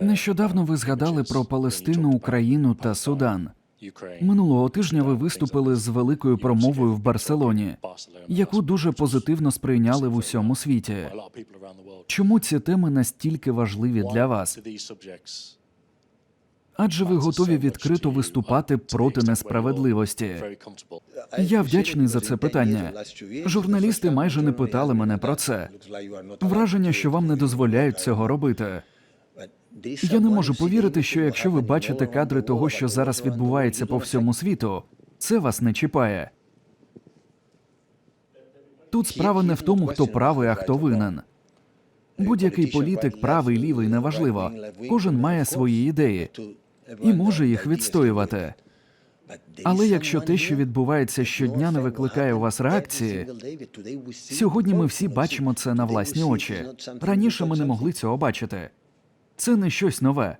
Нещодавно ви згадали про Палестину, Україну та Судан. Минулого тижня ви виступили з великою промовою в Барселоні, яку дуже позитивно сприйняли в усьому світі. Чому ці теми настільки важливі для вас? Адже ви готові відкрито виступати проти несправедливості. Я вдячний за це питання. Журналісти майже не питали мене про це. Враження, що вам не дозволяють цього робити. Я не можу повірити, що якщо ви бачите кадри того, що зараз відбувається по всьому світу, це вас не чіпає. Тут справа не в тому, хто правий, а хто винен. Будь-який політик, правий, лівий, неважливо. Кожен має свої ідеї і може їх відстоювати. Але якщо те, що відбувається щодня, не викликає у вас реакції, сьогодні ми всі бачимо це на власні очі. Раніше ми не могли цього бачити. Це не щось нове.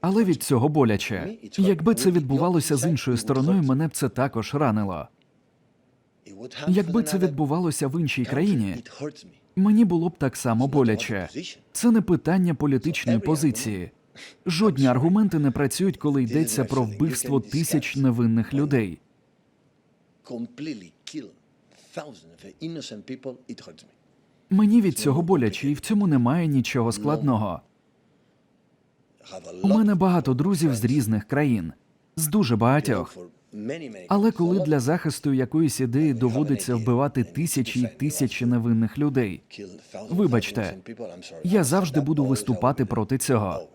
Але від цього боляче. Якби це відбувалося з іншою стороною, мене б це також ранило. Якби це відбувалося в іншій країні, мені було б так само боляче. Це не питання політичної позиції. Жодні аргументи не працюють, коли йдеться про вбивство тисяч невинних людей. Мені від цього боляче, і в цьому немає нічого складного. У мене багато друзів з різних країн, з дуже багатьох. Але коли для захисту якоїсь ідеї доводиться вбивати тисячі і тисячі невинних людей, вибачте, я завжди буду виступати проти цього.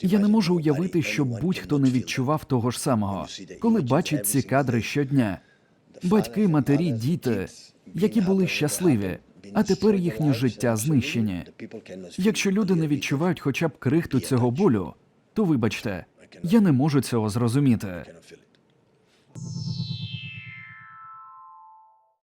Я не можу уявити, що будь-хто не відчував того ж самого, коли бачить ці кадри щодня. Батьки, матері, діти, які були щасливі, а тепер їхнє життя знищені. Якщо люди не відчувають хоча б крихту цього болю, то вибачте, я не можу цього зрозуміти.